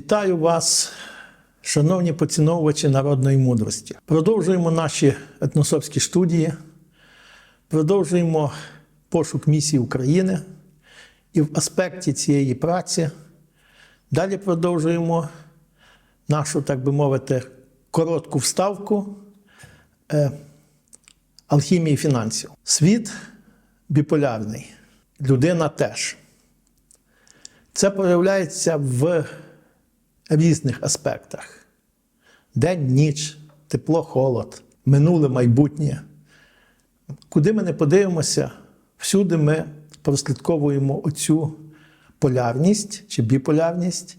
Вітаю вас, шановні поціновувачі народної мудрості. Продовжуємо наші етносовські студії, продовжуємо пошук місії України і в аспекті цієї праці далі продовжуємо нашу, так би мовити, коротку вставку е, алхімії фінансів. Світ біполярний, людина теж. Це проявляється в різних аспектах: день, ніч, тепло, холод, минуле, майбутнє. Куди ми не подивимося, всюди ми прослідковуємо оцю полярність чи біполярність.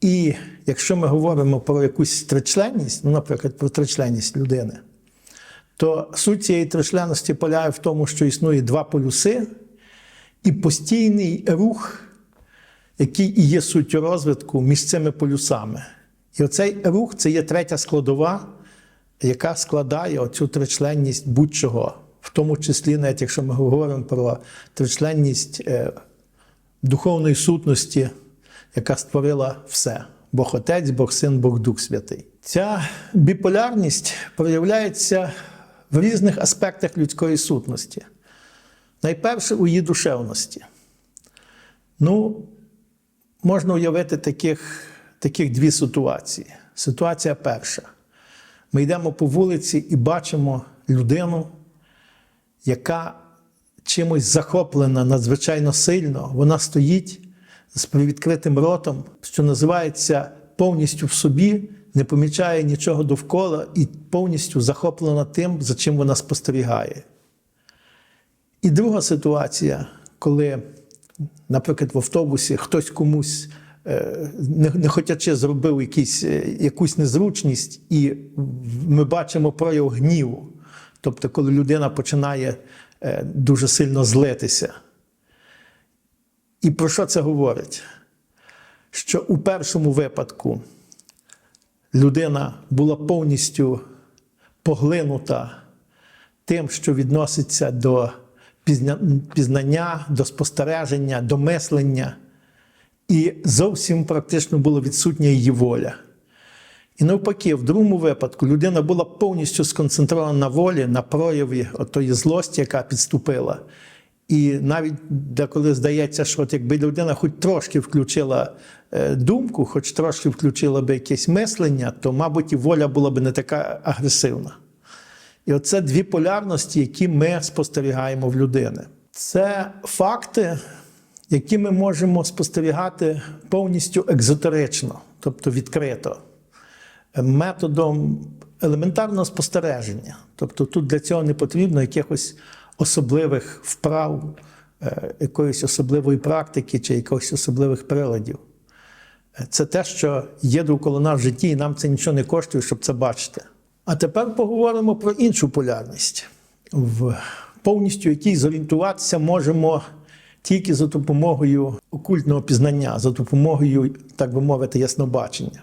І якщо ми говоримо про якусь тричленність, ну, наприклад, про тричленність людини, то суть цієї тричленності полягає в тому, що існує два полюси і постійний рух який і є суттю розвитку між цими полюсами. І оцей рух це є третя складова, яка складає оцю тричленність будь-чого, в тому числі, навіть якщо ми говоримо про тричленність е, духовної сутності, яка створила все: Бог Отець, Бог Син, Бог Дух Святий. Ця біполярність проявляється в різних аспектах людської сутності. Найперше у її душевності. Ну, можна уявити таких, таких дві ситуації. Ситуація перша. Ми йдемо по вулиці і бачимо людину, яка чимось захоплена надзвичайно сильно. Вона стоїть з привідкритим ротом, що називається повністю в собі, не помічає нічого довкола і повністю захоплена тим, за чим вона спостерігає. І друга ситуація, коли наприклад, в автобусі хтось комусь е, не, не хотячи зробив якісь, е, якусь незручність, і ми бачимо прояв гніву. Тобто, коли людина починає е, дуже сильно злитися. І про що це говорить? Що у першому випадку людина була повністю поглинута тим, що відноситься до пізнання, до спостереження, до мислення, і зовсім практично була відсутня її воля. І навпаки, в другому випадку людина була повністю сконцентрована на волі, на прояві тої злості, яка підступила. І навіть деколи здається, що от якби людина хоч трошки включила е, думку, хоч трошки включила би якесь мислення, то, мабуть, і воля була б не така агресивна. І оце дві полярності, які ми спостерігаємо в людини. Це факти, які ми можемо спостерігати повністю екзотерично, тобто відкрито, методом елементарного спостереження. Тобто тут для цього не потрібно якихось особливих вправ, е, якоїсь особливої практики чи якихось особливих приладів. Це те, що є довкола нас в житті, і нам це нічого не коштує, щоб це бачити. А тепер поговоримо про іншу полярність, в повністю якій зорієнтуватися можемо тільки за допомогою окультного пізнання, за допомогою, так би мовити, яснобачення.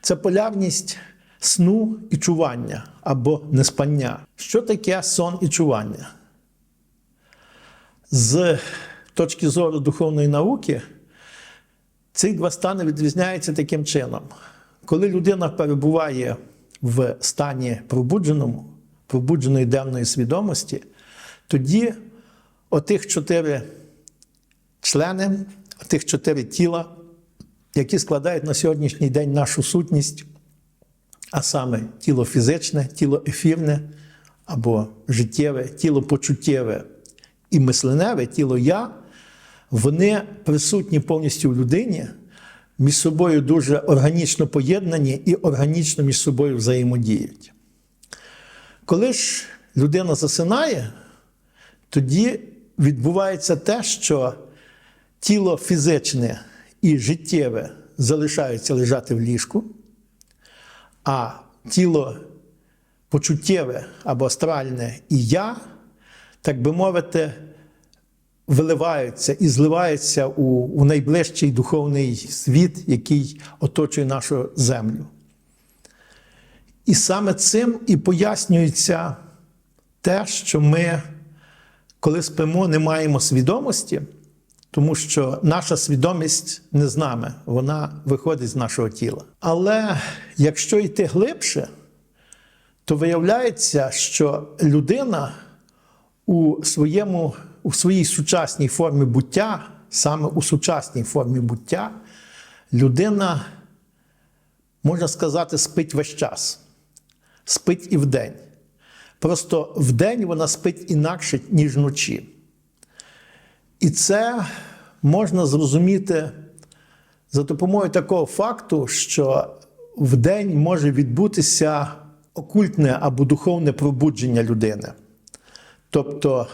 Це полярність сну і чування або неспання. Що таке сон і чування? З точки зору духовної науки, ці два стани відрізняються таким чином. Коли людина перебуває в стані пробудженому, пробудженої денної свідомості, тоді отих чотири члени, отих чотири тіла, які складають на сьогоднішній день нашу сутність, а саме тіло фізичне, тіло ефірне або життєве, тіло почуттєве і мисленеве, тіло я, вони присутні повністю в людині між собою дуже органічно поєднані і органічно між собою взаємодіють. Коли ж людина засинає, тоді відбувається те, що тіло фізичне і життєве залишаються лежати в ліжку, а тіло почуттєве або астральне і я, так би мовити, виливаються і зливаються у, у найближчий духовний світ, який оточує нашу землю. І саме цим і пояснюється те, що ми, коли спимо, не маємо свідомості, тому що наша свідомість не з нами, вона виходить з нашого тіла. Але якщо йти глибше, то виявляється, що людина у, своєму, у своїй сучасній формі буття, саме у сучасній формі буття, людина, можна сказати, спить весь час, спить і вдень. Просто вдень вона спить інакше, ніж вночі. І це можна зрозуміти за допомогою такого факту, що вдень може відбутися окультне або духовне пробудження людини. Тобто,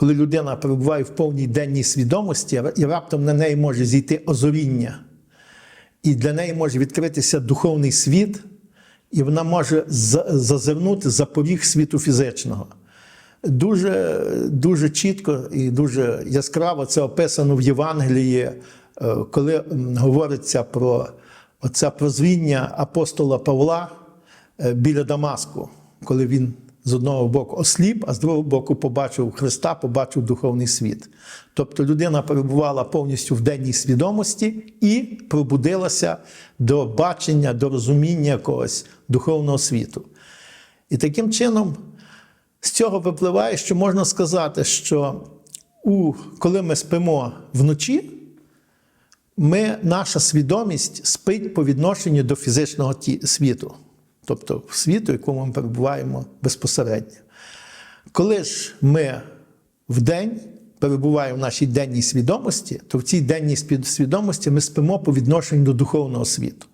коли людина перебуває в повній денній свідомості, і раптом на неї може зійти озоріння, і для неї може відкритися духовний світ, і вона може зазирнути за поріг світу фізичного. Дуже, дуже чітко і дуже яскраво це описано в Євангелії, е, коли говориться про оце прозвіння апостола Павла е, біля Дамаску, коли він з одного боку осліп, а з другого боку побачив Христа, побачив духовний світ. Тобто людина перебувала повністю в денній свідомості і пробудилася до бачення, до розуміння якогось духовного світу. І таким чином. З цього випливає, що можна сказати, що у, коли ми спимо вночі, ми, наша свідомість спить по відношенню до фізичного світу, тобто в світу, в якому ми перебуваємо безпосередньо. Коли ж ми вдень перебуваємо в нашій денній свідомості, то в цій денній свідомості ми спимо по відношенню до духовного світу.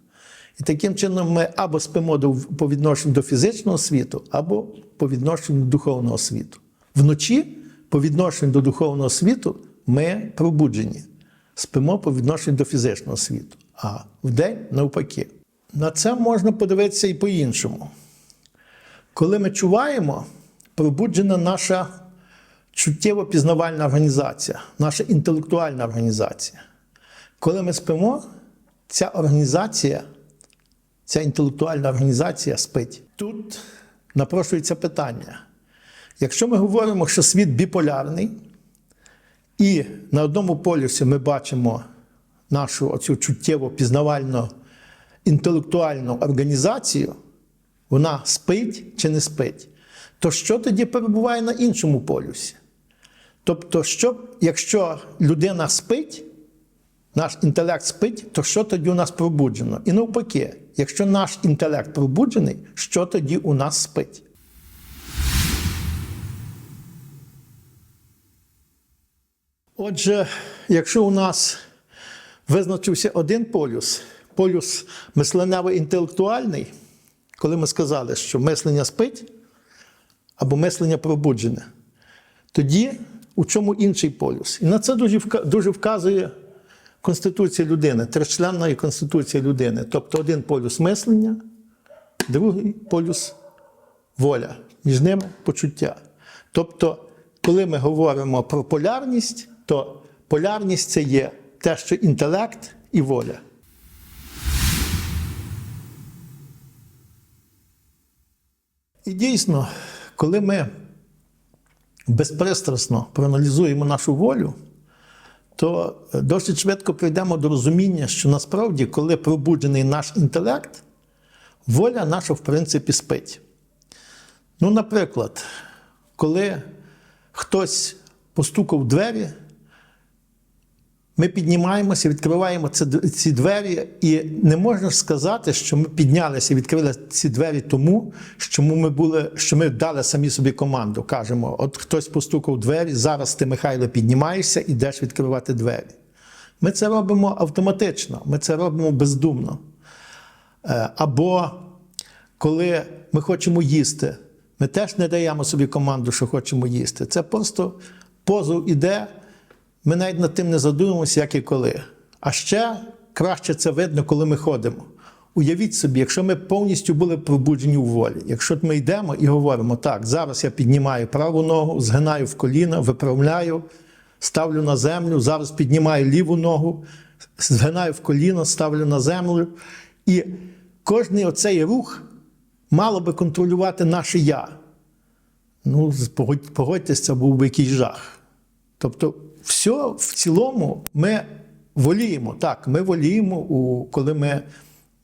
І таким чином ми або спимо до, по відношенню до фізичного світу, або по відношенню до духовного світу. Вночі, по відношенню до духовного світу, ми пробуджені. Спимо по відношенню до фізичного світу, а вдень навпаки. На це можна подивитися і по-іншому. Коли ми чуваємо, пробуджена наша чуттєво-пізнавальна організація, наша інтелектуальна організація. Коли ми спимо, ця організація ця інтелектуальна організація спить. Тут напрошується питання. Якщо ми говоримо, що світ біполярний, і на одному полюсі ми бачимо нашу оцю чуттєво пізнавальну інтелектуальну організацію, вона спить чи не спить, то що тоді перебуває на іншому полюсі? Тобто, що, якщо людина спить, наш інтелект спить, то що тоді у нас пробуджено? І навпаки, якщо наш інтелект пробуджений, що тоді у нас спить? Отже, якщо у нас визначився один полюс, полюс мисленево-інтелектуальний, коли ми сказали, що мислення спить або мислення пробуджене, тоді у чому інший полюс? І на це дуже вказує Конституція людини, тричленна Конституція людини. Тобто один полюс мислення, другий полюс воля, між ними почуття. Тобто, коли ми говоримо про полярність, то полярність це є те, що інтелект і воля. І дійсно, коли ми безпристрасно проаналізуємо нашу волю, то досить швидко прийдемо до розуміння, що насправді, коли пробуджений наш інтелект, воля наша, в принципі, спить. Ну, наприклад, коли хтось постукав в двері, ми піднімаємося, відкриваємо ці- двері, і не можна сказати, що ми піднялися відкрили ці двері тому, що ми, були, що ми дали самі собі команду. Кажемо, от хтось постукав двері, зараз ти, Михайло, піднімаєшся і йдеш відкривати двері. Ми це робимо автоматично, ми це робимо бездумно. Е, Або коли ми хочемо їсти, ми теж не даємо собі команду, що хочемо їсти. Це просто позов іде, ми навіть над тим не задумуємося, як і коли. А ще краще це видно, коли ми ходимо. Уявіть собі, якщо ми повністю були пробуджені у волі, якщо ми йдемо і говоримо, так, зараз я піднімаю праву ногу, згинаю в коліна, виправляю, ставлю на землю, зараз піднімаю ліву ногу, згинаю в коліно, ставлю на землю. І кожний оцей рух мало би контролювати наше я. Ну, це був би якийсь жах. Тобто все в цілому ми воліємо. Так, ми воліємо, у, коли ми.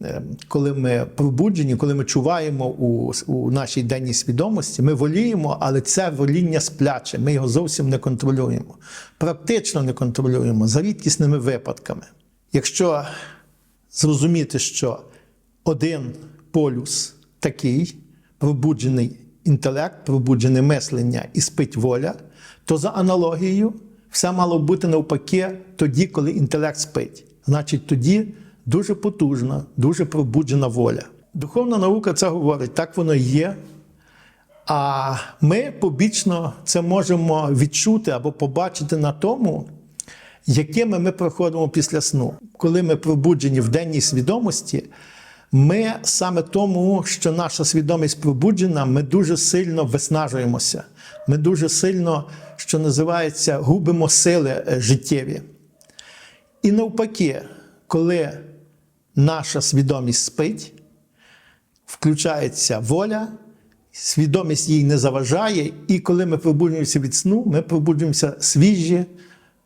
е, Коли ми пробуджені, коли ми чуваємо у, у нашій денній свідомості, ми воліємо, але це воління спляче. Ми його зовсім не контролюємо. Практично не контролюємо за рідкісними випадками. Якщо зрозуміти, що один полюс такий, пробуджений інтелект, пробуджене мислення і спить воля, то за аналогією все мало бути навпаки тоді, коли інтелект спить. Значить, тоді дуже потужна, дуже пробуджена воля. Духовна наука це говорить, так воно і є. А ми побічно це можемо відчути або побачити на тому, якими ми проходимо після сну. Коли ми пробуджені в денній свідомості, ми саме тому, що наша свідомість пробуджена, ми дуже сильно виснажуємося. Ми дуже сильно, що називається, губимо сили е, життєві. І навпаки, коли наша свідомість спить, включається воля, свідомість їй не заважає, і коли ми пробуджуємося від сну, ми пробуджуємося свіжі,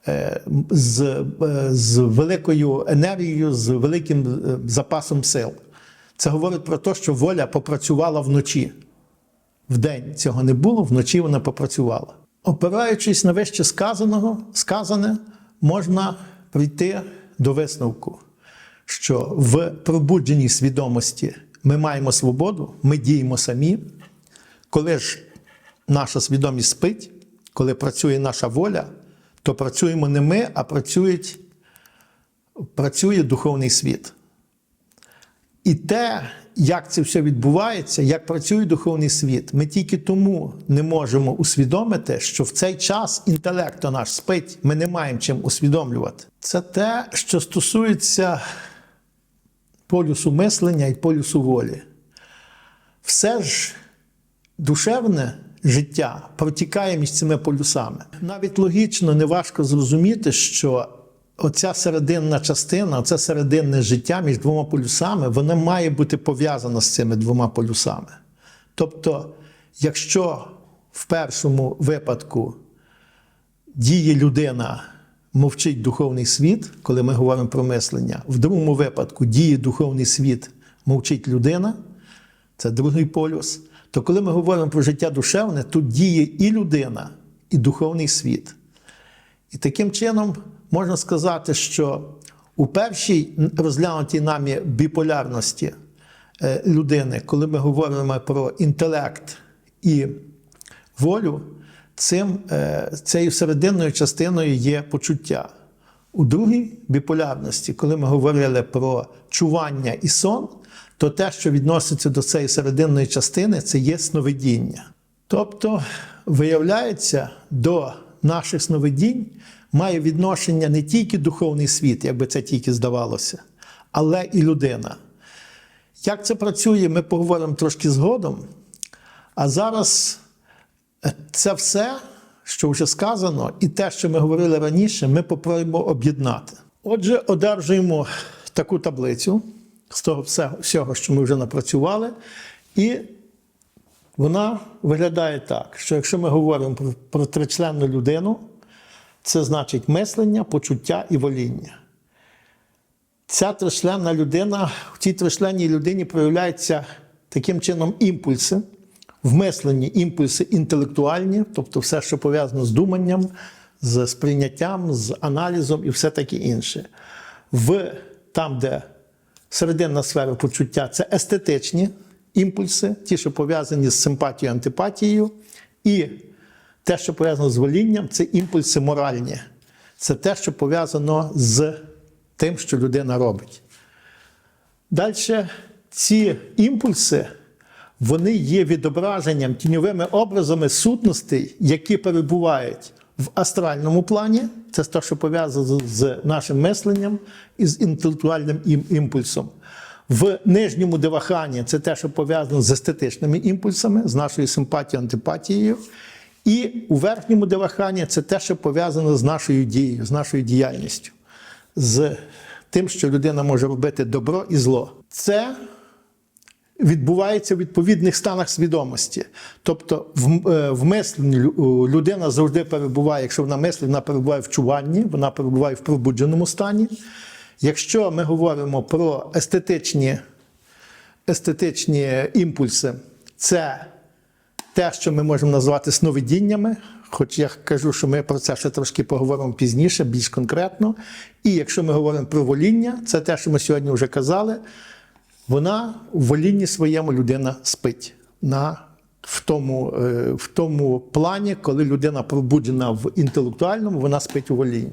е, з, е, з великою енергією, з великим запасом сил. Це говорить про те, що воля попрацювала вночі. Вдень цього не було, вночі вона попрацювала. Опираючись на вище сказаного, сказане, можна прийти до висновку, що в пробудженій свідомості ми маємо свободу, ми діємо самі. Коли ж наша свідомість спить, коли працює наша воля, то працюємо не ми, а працюють, працює духовний світ. І те, як це все відбувається, як працює духовний світ, ми тільки тому не можемо усвідомити, що в цей час інтелект наш спить, ми не маємо чим усвідомлювати. Це те, що стосується полюсу мислення і полюсу волі. Все ж душевне життя протікає між цими полюсами. Навіть логічно неважко зрозуміти, що оця серединна частина, оце серединне життя між двома полюсами, воно має бути пов'язано з цими двома полюсами. Тобто, якщо в першому випадку діє людина, мовчить духовний світ, коли ми говоримо про мислення, в другому випадку діє духовний світ, мовчить людина, це другий полюс. То коли ми говоримо про життя душевне, тут діє і людина, і духовний світ. І таким чином можна сказати, що у першій розглянутій нами біполярності е, людини, коли ми говоримо про інтелект і волю, цим, е, цією серединною частиною є почуття. У другій біполярності, коли ми говорили про чування і сон, то те, що відноситься до цієї серединної частини, це є сновидіння. Тобто, виявляється, до наших сновидінь має відношення не тільки духовний світ, як би це тільки здавалося, але і людина. Як це працює, ми поговоримо трошки згодом. А зараз е, це все, що вже сказано, і те, що ми говорили раніше, ми попробуємо об'єднати. Отже, одержуємо таку таблицю з того всього, що ми вже напрацювали, і вона виглядає так, що якщо ми говоримо про, про тричленну людину, це значить мислення, почуття і воління. Ця тричленна людина, в цій тричленній людині проявляються таким чином імпульси. В мисленні імпульси інтелектуальні, тобто все, що пов'язано з думанням, з сприйняттям, з аналізом і все таке інше. В там, де серединна сфера почуття, це естетичні імпульси, ті, що пов'язані з симпатією, антипатією. І те, що пов'язано з волінням, це імпульси моральні. Це те, що пов'язано з тим, що людина робить. Далі ці імпульси вони є відображенням тіньовими образами сутностей, які перебувають в астральному плані. Це те, що пов'язано з- нашим мисленням і з інтелектуальним імпульсом. В нижньому девахані це те, що пов'язано з естетичними імпульсами, з нашою симпатією, антипатією. І у верхньому девахані це те, що пов'язано з нашою дією, з нашою діяльністю, з тим, що людина може робити добро і зло. Це відбувається в відповідних станах свідомості. Тобто, в, е, в мисленні людина завжди перебуває, якщо вона мислить, вона перебуває в чуванні, вона перебуває в пробудженому стані. Якщо ми говоримо про естетичні, естетичні імпульси, це те, що ми можемо назвати сновидіннями, хоч я кажу, що ми про це ще трошки поговоримо пізніше, більш конкретно. І якщо ми говоримо про воління, це те, що ми сьогодні вже казали, вона в волінні своєму людина спить на, в, тому, е, в тому плані, коли людина пробуджена в інтелектуальному, вона спить у волінні.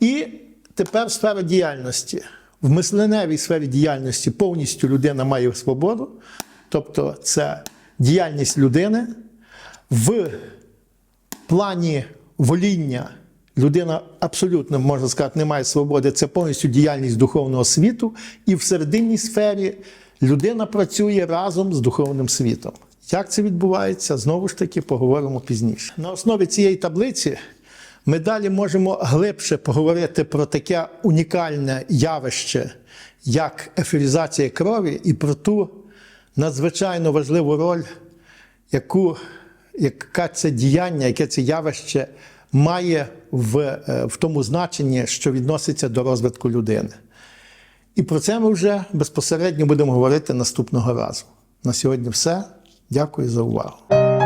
І тепер сфера діяльності. В мисленевій сфері діяльності повністю людина має свободу, тобто це діяльність людини. В плані воління людина абсолютно, можна сказати, не має свободи, це повністю діяльність духовного світу, і в серединній сфері людина працює разом з духовним світом. Як це відбувається, знову ж таки поговоримо пізніше. На основі цієї таблиці ми далі можемо глибше поговорити про таке унікальне явище, як ефіризація крові, і про ту надзвичайно важливу роль, яку, яка це діяння, яке це явище має в, е, в тому значенні, що відноситься до розвитку людини. І про це ми вже безпосередньо будемо говорити наступного разу. На сьогодні все. Дякую за увагу.